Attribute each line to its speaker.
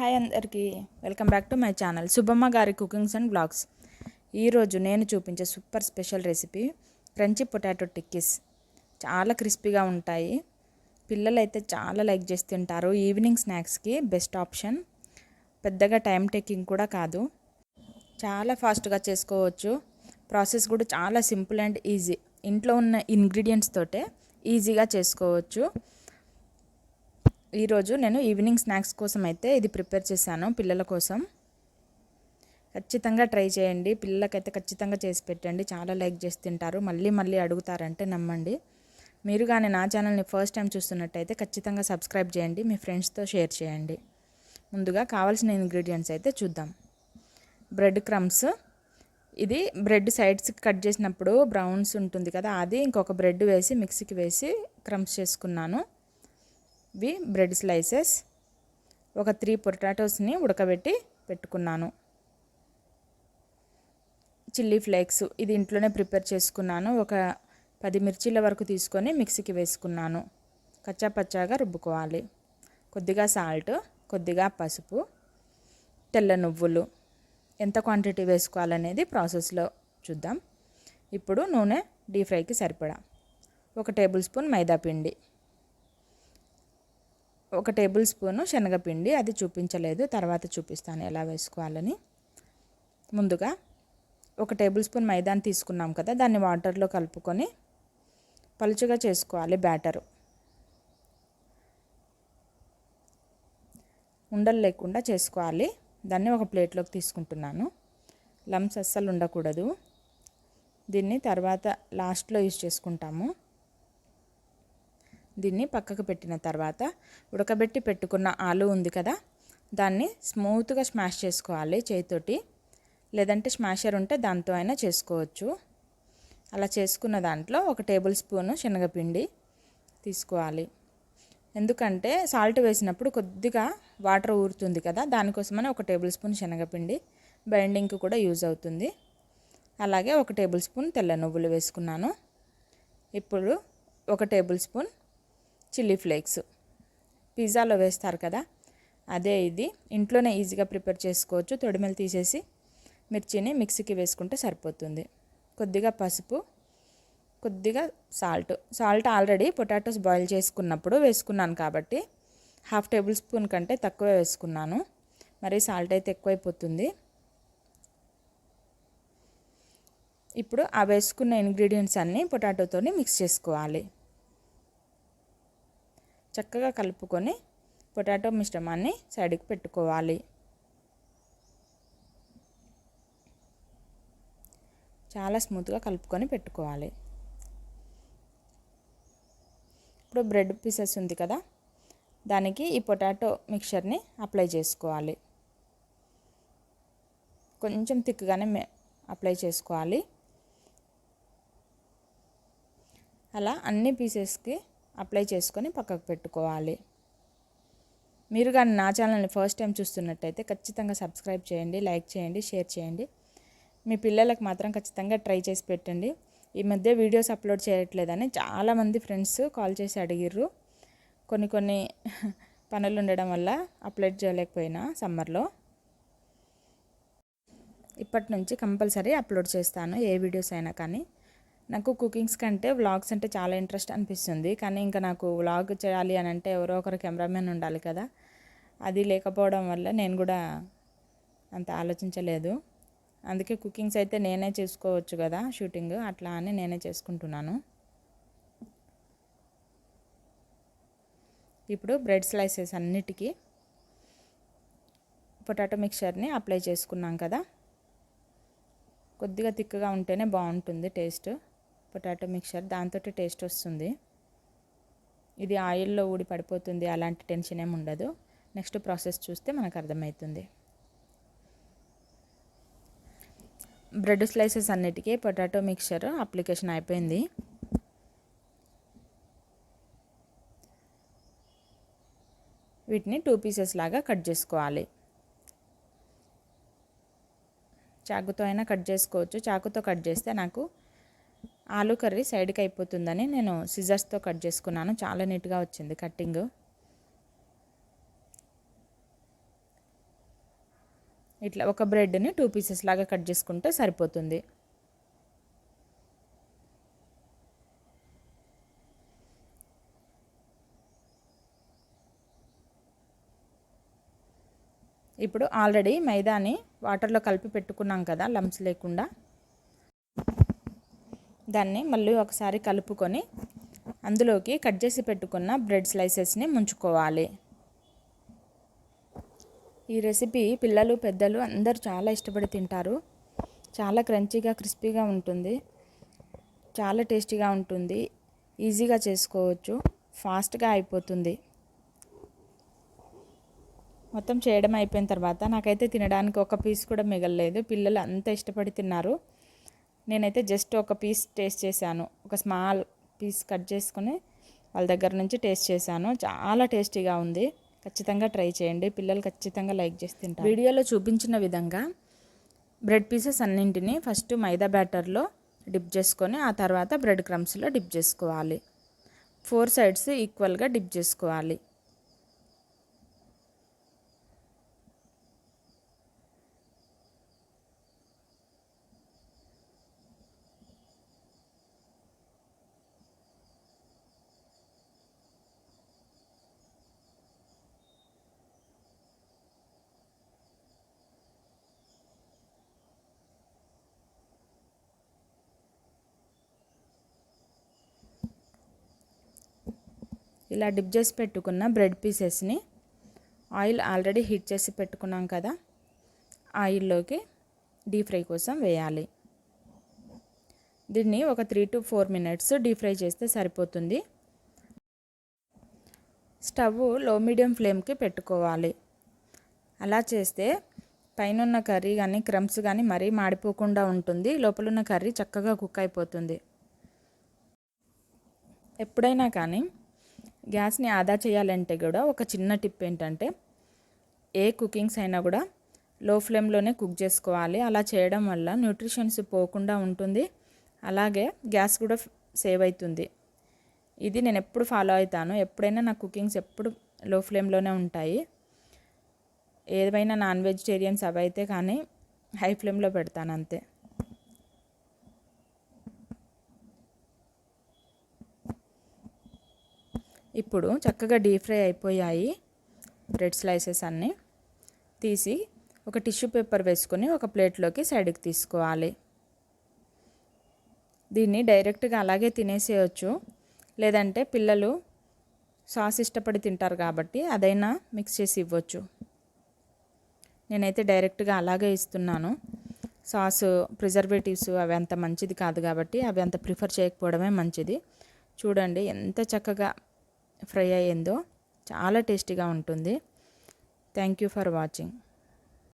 Speaker 1: Hi అందరికీ. Welcome back to my channel Subbamma గారి cookings and blogs. ఈరోజు నేను చూపించే super special recipe crunchy potato tikkis. చాలా క్రిస్పీగా ఉంటాయి. పిల్లలు అయితే చాలా లైక్ చేసి తింటారు ఈవినింగ్ స్నాక్స్కి బెస్ట్ ఆప్షన్. పెద్దగా టైం టేకింగ్ కూడా కాదు. చాలా ఫాస్ట్గా చేసుకోవచ్చు. ప్రాసెస్ కూడా చాలా సింపుల్ అండ్ ఈజీ. ఇంట్లో ఉన్న ఇంగ్రీడియంట్స్ తోటే ఈజీగా చేసుకోవచ్చు. ఈరోజు నేను ఈవినింగ్ స్నాక్స్ కోసం అయితే ఇది ప్రిపేర్ చేశాను పిల్లల కోసం. ఖచ్చితంగా ట్రై చేయండి. పిల్లలకైతే ఖచ్చితంగా చేసి పెట్టండి. చాలా లైక్ చేసి తింటారు. మళ్ళీ మళ్ళీ అడుగుతారంటే నమ్మండి. మీరు కానీ నా ఛానల్ని ఫస్ట్ టైం చూస్తున్నట్టయితే ఖచ్చితంగా సబ్స్క్రైబ్ చేయండి. మీ ఫ్రెండ్స్తో షేర్ చేయండి. ముందుగా కావాల్సిన ఇంగ్రీడియంట్స్ అయితే చూద్దాం. బ్రెడ్ క్రమ్స్ ఇది బ్రెడ్ సైడ్స్ కట్ చేసినప్పుడు బ్రౌన్స్ ఉంటుంది కదా అది ఇంకొక బ్రెడ్ వేసి మిక్సీకి వేసి క్రమ్స్ చేసుకున్నాను. ఇవి బ్రెడ్ స్లైసెస్. ఒక త్రీ పొటాటోస్ని ఉడకబెట్టి పెట్టుకున్నాను. చిల్లీ ఫ్లేక్స్ ఇది ఇంట్లోనే ప్రిపేర్ చేసుకున్నాను. ఒక పది మిర్చీల వరకు తీసుకొని మిక్సీకి వేసుకున్నాను. కచ్చా పచ్చాగా రుబ్బుకోవాలి. కొద్దిగా సాల్ట్ కొద్దిగా పసుపు తెల్ల నువ్వులు. ఎంత క్వాంటిటీ వేసుకోవాలనేది ప్రాసెస్లో చూద్దాం. ఇప్పుడు నూనె డీప్ ఫ్రైకి సరిపడా. ఒక టేబుల్ స్పూన్ మైదా పిండి. ఒక టేబుల్ స్పూను శనగపిండి అది చూపించలేదు తర్వాత చూపిస్తాను ఎలా వేసుకోవాలని. ముందుగా ఒక టేబుల్ స్పూన్ మైదాని తీసుకున్నాం కదా దాన్ని వాటర్లో కలుపుకొని పలుచగా చేసుకోవాలి బ్యాటరు. ఉండలు లేకుండా చేసుకోవాలి. దాన్ని ఒక ప్లేట్లోకి తీసుకుంటున్నాను. లమ్స్ అస్సలు ఉండకూడదు. దీన్ని తర్వాత లాస్ట్లో యూజ్ చేసుకుంటాము. దీన్ని పక్కకు పెట్టిన తర్వాత ఉడకబెట్టి పెట్టుకున్న ఆలు ఉంది కదా దాన్ని స్మూత్గా స్మాష్ చేసుకోవాలి చేతితోటి. లేదంటే స్మాషర్ ఉంటే దాంతో అయినా చేసుకోవచ్చు. అలా చేసుకున్న దాంట్లో ఒక టేబుల్ స్పూను శనగపిండి తీసుకోవాలి. ఎందుకంటే సాల్ట్ వేసినప్పుడు కొద్దిగా వాటర్ ఊరుతుంది కదా దానికోసమని ఒక టేబుల్ స్పూన్ శనగపిండి బైండింగ్కి కూడా యూజ్ అవుతుంది. అలాగే ఒక టేబుల్ స్పూన్ తెల్ల నువ్వులు వేసుకున్నాను. ఇప్పుడు ఒక టేబుల్ స్పూన్ చిల్లీ ఫ్లేక్స్. పిజ్జాలో వేస్తారు కదా? అదే ఇది. ఇంట్లోనే ఈజీగా ప్రిపేర్ చేసుకోవచ్చు. తొడిమెలు తీసేసి మిర్చిని మిక్సీకి వేసుకుంటే సరిపోతుంది. కొద్దిగా పసుపు కొద్దిగా salt. Salt already potatoes boil చేసుకున్నప్పుడు వేసుకున్నాను కాబట్టి హాఫ్ టేబుల్ స్పూన్ కంటే తక్కువే వేసుకున్నాను. మరి సాల్ట్ అయితే ఎక్కువైపోతుంది. ఇప్పుడు ఆ వేసుకున్న ఇంగ్రీడియంట్స్ అన్నీ పొటాటోతోని మిక్స్ చేసుకోవాలి. చక్కగా కలుపుకొని పొటాటో మిశ్రమాన్ని సైడ్కి పెట్టుకోవాలి. చాలా స్మూత్గా కలుపుకొని పెట్టుకోవాలి. ఇప్పుడు బ్రెడ్ పీసెస్ ఉంది కదా దానికి ఈ పొటాటో మిక్చర్ని అప్లై చేసుకోవాలి. కొంచెం థిక్గానే అప్లై చేసుకోవాలి. అలా అన్ని పీసెస్కి అప్లై చేసుకొని పక్కకు పెట్టుకోవాలి. మీరు కానీ నా ఛానల్ని ఫస్ట్ టైం చూస్తున్నట్టయితే ఖచ్చితంగా సబ్స్క్రైబ్ చేయండి లైక్ చేయండి షేర్ చేయండి. మీ పిల్లలకు మాత్రం ఖచ్చితంగా ట్రై చేసి పెట్టండి. ఈ మధ్య వీడియోస్ అప్లోడ్ చేయట్లేదని చాలామంది ఫ్రెండ్స్ కాల్ చేసి అడిగిర్రు. కొన్ని కొన్ని పనులు ఉండడం వల్ల అప్లోడ్ చేయలేకపోయినా సమ్మర్లో. ఇప్పటి నుంచి కంపల్సరీ అప్లోడ్ చేస్తాను ఏ వీడియోస్ అయినా కానీ. నాకు కుకింగ్స్ కంటే వ్లాగ్స్ అంటే చాలా ఇంట్రెస్ట్ అనిపిస్తుంది. కానీ ఇంకా నాకు వ్లాగ్ చేయాలి అని అంటే ఎవరో ఒకరు కెమెరామెన్ ఉండాలి కదా. అది లేకపోవడం వల్ల నేను కూడా అంత ఆలోచించలేదు. అందుకే కుకింగ్స్ అయితే నేనే చేసుకోవచ్చు కదా షూటింగ్ అట్లా అని నేనే చేసుకుంటున్నాను. ఇప్పుడు బ్రెడ్ స్లైసెస్ అన్నిటికీ పొటాటో మిక్చర్ని అప్లై చేసుకున్నాం కదా. కొద్దిగా తిక్కగా ఉంటేనే బాగుంటుంది టేస్ట్. పొటాటో మిక్చర్ దాంతో టేస్ట్ వస్తుంది. ఇది ఆయిల్లో ఊడి పడిపోతుంది అలాంటి టెన్షన్ ఏమి ఉండదు. నెక్స్ట్ ప్రాసెస్ చూస్తే మనకు అర్థమవుతుంది. బ్రెడ్ స్లైసెస్ అన్నిటికీ పొటాటో మిక్చర్ అప్లికేషన్ అయిపోయింది. వీటిని టూ పీసెస్ లాగా కట్ చేసుకోవాలి. చాకుతో అయినా కట్ చేసుకోవచ్చు. చాకుతో కట్ చేస్తే నాకు ఆలు కర్రీ సైడ్కి అయిపోతుందని నేను సిజర్స్తో కట్ చేసుకున్నాను. చాలా నీట్గా వచ్చింది కట్టింగ్ ఇట్లా ఒక బ్రెడ్ని టూ పీసెస్ లాగా కట్ చేసుకుంటే సరిపోతుంది. ఇప్పుడు ఆల్రెడీ మైదాని వాటర్లో కలిపి పెట్టుకున్నాం కదా లంప్స్ లేకుండా. దాన్ని మళ్ళీ ఒకసారి కలుపుకొని అందులోకి కట్ చేసి పెట్టుకున్న బ్రెడ్ స్లైసెస్ని ముంచుకోవాలి. ఈ రెసిపీ పిల్లలు పెద్దలు అందరూ చాలా ఇష్టపడి తింటారు. చాలా క్రంచీగా క్రిస్పీగా ఉంటుంది. చాలా టేస్టీగా ఉంటుంది. ఈజీగా చేసుకోవచ్చు. ఫాస్ట్గా అయిపోతుంది. మొత్తం చేయడం అయిపోయిన తర్వాత నాకైతే తినడానికి ఒక పీస్ కూడా మిగలలేదు. పిల్లలు అంత ఇష్టపడి తిన్నారు. నేనైతే జస్ట్ ఒక పీస్ టేస్ట్ చేశాను. ఒక స్మాల్ పీస్ కట్ చేసుకొని వాళ్ళ దగ్గర నుంచి టేస్ట్ చేశాను. చాలా టేస్టీగా ఉంది. ఖచ్చితంగా ట్రై చేయండి. పిల్లలు ఖచ్చితంగా లైక్ చేసి తింటారు. వీడియోలో చూపించిన విధంగా బ్రెడ్ పీసెస్ అన్నింటినీ ఫస్ట్ మైదా బ్యాటర్లో డిప్ చేసుకొని ఆ తర్వాత బ్రెడ్ క్రమ్స్లో డిప్ చేసుకోవాలి. ఫోర్ సైడ్స్ ఈక్వల్గా డిప్ చేసుకోవాలి. ఇలా డిప్ చేసి పెట్టుకున్న బ్రెడ్ పీసెస్ని ఆయిల్ ఆల్రెడీ హీట్ చేసి పెట్టుకున్నాం కదా ఆయిల్లోకి డీప్ ఫ్రై కోసం వేయాలి. దీన్ని ఒక three to four minutes deep fry చేస్తే సరిపోతుంది. స్టవ్లో మీడియం ఫ్లేమ్కి పెట్టుకోవాలి. అలా చేస్తే పైన కర్రీ కానీ క్రమ్స్ కానీ మరీ మాడిపోకుండా ఉంటుంది. లోపల ఉన్న కర్రీ చక్కగా కుక్ అయిపోతుంది. ఎప్పుడైనా కానీ గ్యాస్ని ఆదా చేయాలంటే కూడా ఒక చిన్న టిప్ ఏంటంటే ఏ కుకింగ్స్ అయినా కూడా లో ఫ్లేమ్లోనే కుక్ చేసుకోవాలి. అలా చేయడం వల్ల న్యూట్రిషన్స్ పోకుండా ఉంటుంది. అలాగే గ్యాస్ కూడా సేవ్ అవుతుంది ఇది నేను ఎప్పుడు ఫాలో అవుతాను. ఎప్పుడైనా నా కుకింగ్స్ ఎప్పుడు లో ఫ్లేమ్లోనే ఉంటాయి. ఏదైనా నాన్ వెజిటేరియన్స్ అవి అయితే కానీ హై ఫ్లేమ్లో పెడతాను అంతే. ఇప్పుడు చక్కగా డీప్ ఫ్రై అయిపోయాయి. బ్రెడ్ స్లైసెస్ అన్నీ తీసి ఒక టిష్యూ పేపర్ వేసుకొని ఒక ప్లేట్లోకి సైడ్కి తీసుకోవాలి. దీన్ని డైరెక్ట్గా అలాగే తినేసేయచ్చు. లేదంటే పిల్లలు సాస్ ఇష్టపడి తింటారు కాబట్టి అదైనా మిక్స్ చేసి ఇవ్వచ్చు. నేనైతే డైరెక్ట్గా అలాగే ఇస్తున్నాను. సాస్ ప్రిజర్వేటివ్స్ అవి అంత మంచిది కాదు కాబట్టి అవి అంత ప్రిఫర్ చేయకపోవడమే మంచిది. చూడండి ఎంత చక్కగా ఫ్రై అయ్యిందో చాలా టేస్టీగా ఉంటుంది. Thank you for watching